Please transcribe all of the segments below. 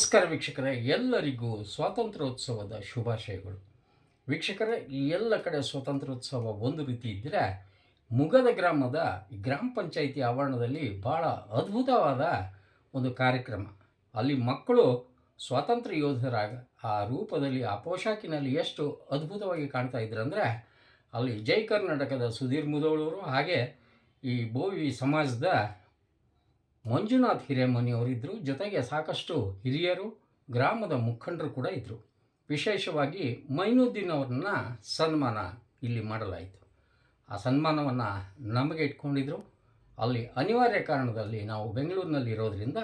ನಮಸ್ಕಾರ ವೀಕ್ಷಕರೇ, ಎಲ್ಲರಿಗೂ ಸ್ವಾತಂತ್ರ್ಯೋತ್ಸವದ ಶುಭಾಶಯಗಳು. ವೀಕ್ಷಕರೇ ಈ ಎಲ್ಲ ಕಡೆ ಸ್ವಾತಂತ್ರ್ಯೋತ್ಸವ ಒಂದು ರೀತಿ ಇದ್ದರೆ, ಮುಗದ ಗ್ರಾಮದ ಗ್ರಾಮ ಪಂಚಾಯಿತಿ ಆವರಣದಲ್ಲಿ ಭಾಳ ಅದ್ಭುತವಾದ ಒಂದು ಕಾರ್ಯಕ್ರಮ. ಅಲ್ಲಿ ಮಕ್ಕಳು ಸ್ವಾತಂತ್ರ್ಯ ಯೋಧರಾಗ, ಆ ರೂಪದಲ್ಲಿ, ಆ ಪೋಷಾಕಿನಲ್ಲಿ ಎಷ್ಟು ಅದ್ಭುತವಾಗಿ ಕಾಣ್ತಾ ಇದ್ರಂದರೆ ಅಲ್ಲಿ ಜೈ ಕರ್ನಾಟಕದ ಸುಧೀರ್ ಮುದೋಳವರು ಹಾಗೆ ಈ ಬೋವಿ ಸಮಾಜದ ಮಂಜುನಾಥ್ ಹಿರೇಮನಿಯವರಿದ್ದರು ಜೊತೆಗೆ ಸಾಕಷ್ಟು ಹಿರಿಯರು, ಗ್ರಾಮದ ಮುಖಂಡರು ಕೂಡ ಇದ್ದರು ವಿಶೇಷವಾಗಿ ಮೈನುದ್ದೀನ್ ಅವ್ರನ್ನ ಸನ್ಮಾನ ಇಲ್ಲಿ ಮಾಡಲಾಯಿತು. ಆ ಸನ್ಮಾನವನ್ನು ನಮಗೆ ಇಟ್ಕೊಂಡಿದ್ರು. ಅಲ್ಲಿ ಅನಿವಾರ್ಯ ಕಾರಣದಲ್ಲಿ ನಾವು ಬೆಂಗಳೂರಿನಲ್ಲಿ ಇರೋದರಿಂದ,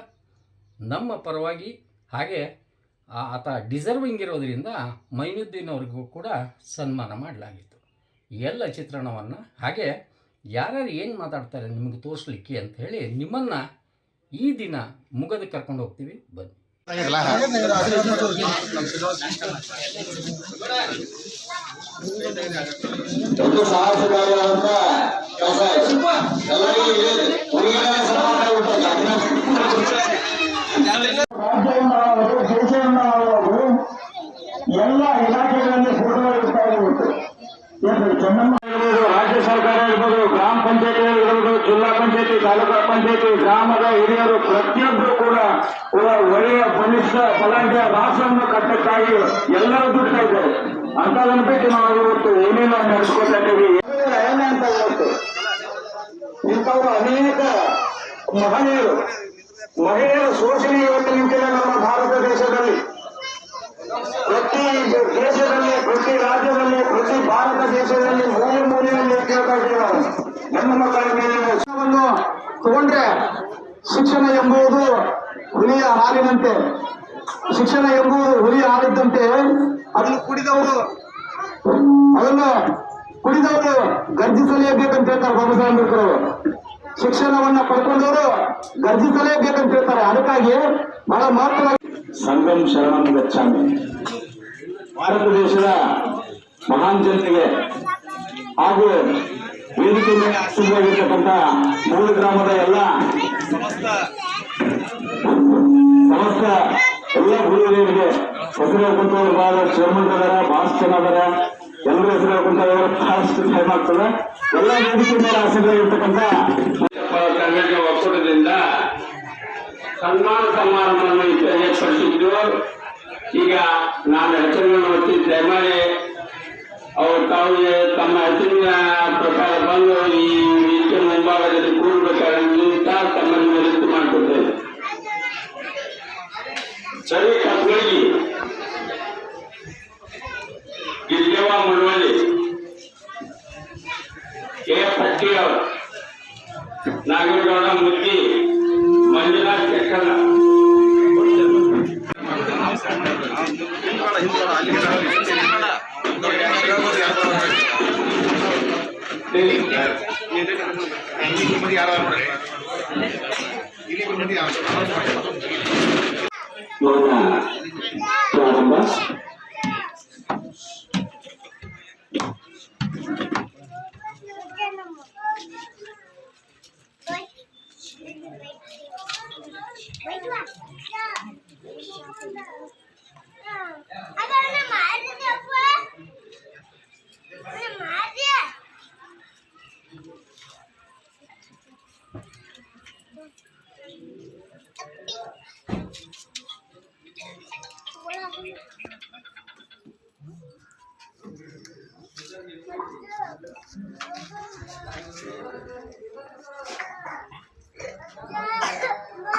ನಮ್ಮ ಪರವಾಗಿ ಹಾಗೆ ಆತ ಡಿಸರ್ವಿಂಗ್ ಇರೋದರಿಂದ ಮೈನುದ್ದೀನ್ ಅವ್ರಿಗೂ ಕೂಡ ಸನ್ಮಾನ ಮಾಡಲಾಗಿತ್ತು. ಎಲ್ಲ ಚಿತ್ರಣವನ್ನು ಹಾಗೆ ಯಾರ್ಯಾರು ಏನು ಮಾತಾಡ್ತಾರೆ ನಿಮಗೆ ತೋರಿಸ್ಲಿಕ್ಕೆ ಅಂತ ಹೇಳಿ ನಿಮ್ಮನ್ನು ಈ ದಿನ ಮುಗದ ಕರ್ಕೊಂಡು ಹೋಗ್ತೀವಿ ಬನ್ನಿ. ಎಲ್ಲ ಇಲಾಖೆಗಳಲ್ಲಿ ಫೋಟೋ ಇರ್ತಾ ರಾಜ್ಯ ಸರ್ಕಾರ ಇರ್ಬೋದು ಗ್ರಾಮ ಪಂಚಾಯತಿ ಇರ್ಬೋದು ಜಿಲ್ಲಾ ಪಂಚಾಯತಿ ತಾಲೂಕಾ ಪಂಚಾಯತಿ ಗ್ರಾಮದ ಬಲಾಢ್ಯ ರಾಷ್ಟ್ರವನ್ನು ಕಟ್ಟಕ್ಕಾಗಿ ಎಲ್ಲರೂ ದುಡ್ಡು ಇದ್ದಾರೆ. ಅಂತದನ್ನ ಬಿಟ್ಟು ನಾವು ಇವತ್ತು ಏನೇನೋ ನಡೆಸ್ಕೊತಾ ಇದ್ದೀವಿ ಅಂತ ಇವತ್ತು? ಇಂಥವರು ಅನೇಕ ಮಹನೀಯರು. ಮಹಿಳೆಯರ ಶೋಷಣೆ ಇವತ್ತು ನಿಂತಿದೆ ನಮ್ಮ ಭಾರತ ದೇಶದಲ್ಲಿ. ಪ್ರತಿ ದೇಶದಲ್ಲಿ ಪ್ರತಿ ರಾಜ್ಯದಲ್ಲಿ ಪ್ರತಿ ಭಾರತ ದೇಶದಲ್ಲಿ ಮೂಲೆ ಮೂಲೆಯಲ್ಲಿ ಕೇಳ್ತಾ ಇದ್ದೀವಿ ನಾವು. ಹೆಣ್ಣು ಮಕ್ಕಳ ಮೇಲೆ ಶಿಕ್ಷಣವನ್ನು ತಗೊಂಡ್ರೆ ಗರ್ಜಿಸಲೇಬೇಕಂತ ಹೇಳ್ತಾರೆ ಬಾಬಾ ಸಾಹೇಬ್ ಅಂಬೇಡ್ಕರ್ ಅವರು ಶಿಕ್ಷಣವನ್ನ ಪಡ್ಕೊಂಡವರು ಗರ್ಜಿಸಲೇಬೇಕಂತ ಹೇಳ್ತಾರೆ. ಅದಕ್ಕಾಗಿ ಬಹಳ ಮಹತ್ವ ಸಂಗಮ್ ಶರಣಂ ಗಚ್ಚಾಮಿ ಭಾರತ ದೇಶದ ಮಹಾನ್ ಜನತೆಗೆ ಹಾಗೂ ವೇದಿಕೆ ಮೇಲೆ ಮೂಲ ಗ್ರಾಮದ ಎಲ್ಲ ಸಮಸ್ತ ಎಲ್ಲ ಗುರುಗಳಿಗೆ ಹೆಸರು ಕೊಟ್ಟವರು ಬಹಳಷ್ಟು ಅದಾರ ಎಲ್ಲರೂ ಹೆಸರು ಬಹಳಷ್ಟು ಟೈಮ್ ಆಗ್ತದೆ. ಎಲ್ಲ ವೇದಿಕೆ ಮೇಲೆ ಆಸೀನರಾಗಿರ್ತಕ್ಕಂಥ ಕನ್ನಡ ಒಕ್ಕೂಟದಿಂದ ಸನ್ಮಾನ ಸಮಾರಂಭವನ್ನು ಏರ್ಪಡಿಸಿದ್ದು. ಈಗ ನಾನು ಹೆಸರುಗಳನ್ನು ಒತ್ತಿ ದಯಮಾಡಿ ಅವರು ತಾವು ತಮ್ಮ ಹೆಸರಿನ ಪ್ರಕಾರ ಬಂದು ಈ ವೇದಿಕೆ ಮುಂಭಾಗದಲ್ಲಿ ಕೂಡಬೇಕಾದ್ರೆ ನಿಂತ ತಮ್ಮನ್ನು ವಿನಂತಿ ಮಾಡಿಕೊಡ್ತೇನೆ. ಸರಿ ಕತ್ಗಳಿಗೆ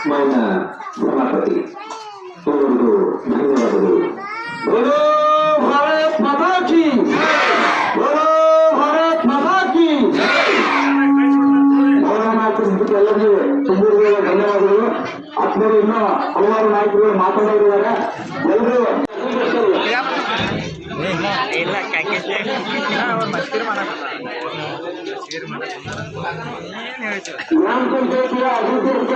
ಮೌನ ಸಭಾಪತಿ ಅವರಿಗೂ ಧನ್ಯವಾದಗಳು ಬೋಲೋ ಭಾರತ್ ಮಾತಾ ಕಿ ಬೋಲೋ ಭಾರತ್ ಮಾತಾ ಕಿ ಎಲ್ಲರಿಗೂ ತುಂಬ ಧನ್ಯವಾದಗಳು ಆತ್ಮರು ಇನ್ನೂ ಹಲವಾರು ನಾಯಕರು ಮಾತನಾಡಿದ್ದಾರೆ ಎಲ್ಲರೂ ಗ್ರಾಮ ಪಂಚಾಯತಿಯ ಅಭಿವೃದ್ಧಿ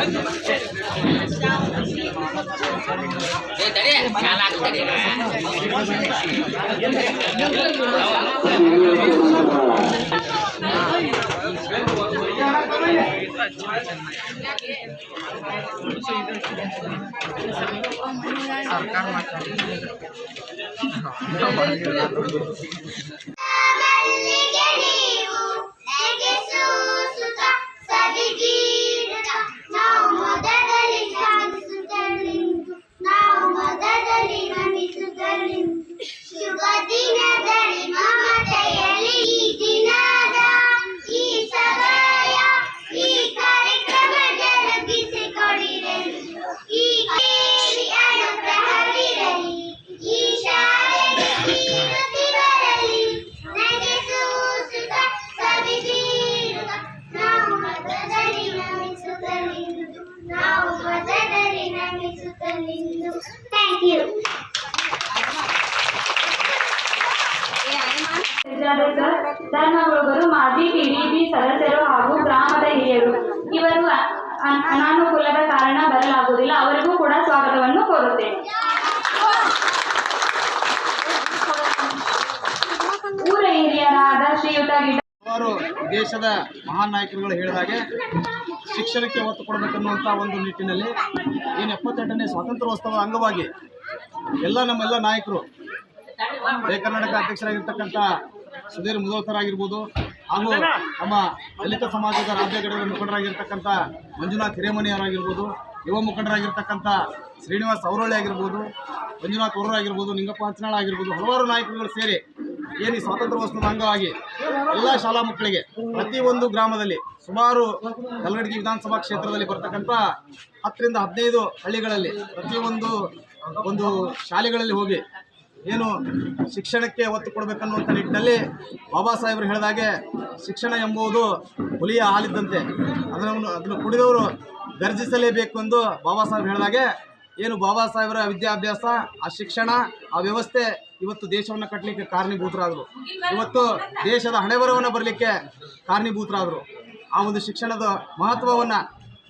सरकार मात्र Thank you. ಮಾಜಿ ಪಿಡಿಪಿ ಸದಸ್ಯರು ಹಾಗೂ ಗ್ರಾಮದ ಹಿರಿಯರು. ಇವರು ಅನಾನುಕೂಲದ ಕಾರಣ ಬರಲಾಗುವುದಿಲ್ಲ. ಅವರಿಗೂ ಕೂಡ ಸ್ವಾಗತವನ್ನು ಕೋರುತ್ತೇನೆ. ಊರ ಹಿರಿಯರಾದ ಶ್ರೀಯುತ ಗಿಡ ದೇಶದ ಮಹಾನ್ ನಾಯಕರುಗಳು ಹೇಳಿದ ಹಾಗೆ ಶಿಕ್ಷಣಕ್ಕೆ ಒತ್ತು ಕೊಡಬೇಕನ್ನುವಂಥ ಒಂದು ನಿಟ್ಟಿನಲ್ಲಿ ಏನು ಎಪ್ಪತ್ತೆಂಟನೇ ಸ್ವಾತಂತ್ರ್ಯೋತ್ಸವದ ಅಂಗವಾಗಿ ಎಲ್ಲ ನಮ್ಮೆಲ್ಲ ನಾಯಕರು ಜಯ ಕರ್ನಾಟಕ ಅಧ್ಯಕ್ಷರಾಗಿರ್ತಕ್ಕಂಥ ಸುಧೀರ್ ಮುದೋಳ್ಕರ್ ಹಾಗೂ ನಮ್ಮ ದಲಿತ ಸಮಾಜದ ರಾಜ್ಯ ಘಟಕದ ಮುಖಂಡರಾಗಿರ್ತಕ್ಕಂಥ ಮಂಜುನಾಥ್ ಹಿರೇಮನಿ ಅವರಾಗಿರ್ಬೋದು ಯುವ ಮುಖಂಡರಾಗಿರ್ತಕ್ಕಂಥ ಶ್ರೀನಿವಾಸ್ ಅವರೊಳ್ಳೆ ಆಗಿರ್ಬೋದು ಮಂಜುನಾಥ್ ಅವರು ಆಗಿರ್ಬೋದು ನಿಂಗಪ್ಪ ಹಂಚನಾಳ ಆಗಿರ್ಬೋದು ಹಲವಾರು ನಾಯಕರುಗಳು ಸೇರಿ ಏನು ಈ ಸ್ವಾತಂತ್ರ್ಯೋತ್ಸವದ ಅಂಗವಾಗಿ ಎಲ್ಲ ಶಾಲಾ ಮಕ್ಕಳಿಗೆ ಪ್ರತಿಯೊಂದು ಗ್ರಾಮದಲ್ಲಿ ಸುಮಾರು ಕಲ್ಲಡಗಿ ವಿಧಾನಸಭಾ ಕ್ಷೇತ್ರದಲ್ಲಿ ಬರ್ತಕ್ಕಂಥ ಹತ್ತರಿಂದ ಹದಿನೈದು ಹಳ್ಳಿಗಳಲ್ಲಿ ಪ್ರತಿಯೊಂದು ಒಂದು ಶಾಲೆಗಳಲ್ಲಿ ಹೋಗಿ ಏನು ಶಿಕ್ಷಣಕ್ಕೆ ಒತ್ತು ಕೊಡಬೇಕನ್ನುವಂಥ ನಿಟ್ಟಿನಲ್ಲಿ ಬಾಬಾ ಸಾಹೇಬರು ಹೇಳಿದಾಗೆ ಶಿಕ್ಷಣ ಎಂಬುದು ಹುಲಿಯ ಹಾಲಿದ್ದಂತೆ. ಅದನ್ನು ಅದನ್ನು ಕುಡಿದವರು ಗರ್ಜಿಸಲೇಬೇಕು ಎಂದು ಬಾಬಾ ಸಾಹೇಬ್ ಹೇಳಿದಾಗೆ ಏನು ಬಾಬಾ ಸಾಹೇಬರ ವಿದ್ಯಾಭ್ಯಾಸ, ಆ ಶಿಕ್ಷಣ, ಆ ವ್ಯವಸ್ಥೆ ಇವತ್ತು ದೇಶವನ್ನು ಕಟ್ಟಲಿಕ್ಕೆ ಕಾರಣೀಭೂತರಾದರು. ಇವತ್ತು ದೇಶದ ಹಣೆಬರವನ್ನು ಬರಲಿಕ್ಕೆ ಕಾರಣೀಭೂತರಾದರು. ಆ ಒಂದು ಶಿಕ್ಷಣದ ಮಹತ್ವವನ್ನು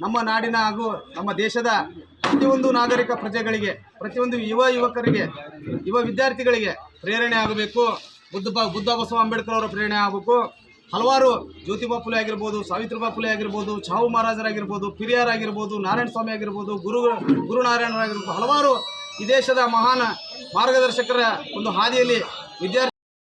ನಮ್ಮ ನಾಡಿನ ಹಾಗೂ ನಮ್ಮ ದೇಶದ ಪ್ರತಿಯೊಂದು ನಾಗರಿಕ ಪ್ರಜೆಗಳಿಗೆ, ಪ್ರತಿಯೊಂದು ಯುವ ಯುವಕರಿಗೆ, ಯುವ ವಿದ್ಯಾರ್ಥಿಗಳಿಗೆ ಪ್ರೇರಣೆ ಆಗಬೇಕು. ಬುದ್ಧ ಬುದ್ಧ ಬಸವ ಅಂಬೇಡ್ಕರ್ ಅವರ ಪ್ರೇರಣೆ ಆಗಬೇಕು. ಹಲವಾರು ಜ್ಯೋತಿಬಾ ಫುಲೆ ಆಗಿರ್ಬೋದು ಸಾವಿತ್ರಿಬಾ ಫುಲೆ ಆಗಿರ್ಬೋದು, ಚಾವು ಮಹಾರಾಜರಾಗಿರ್ಬೋದು, ಪಿರಿಯಾರ್ ಆಗಿರ್ಬೋದು, ನಾರಾಯಣ ಸ್ವಾಮಿ ಆಗಿರ್ಬೋದು, ಗುರು, ಗುರುನಾರಾಯಣರಾಗಿರ್ಬೋದು, ಹಲವಾರು ಈ ದೇಶದ ಮಹಾನ್ ಮಾರ್ಗದರ್ಶಕರ ಒಂದು ಹಾದಿಯಲ್ಲಿ ವಿದ್ಯಾರ್ಥಿ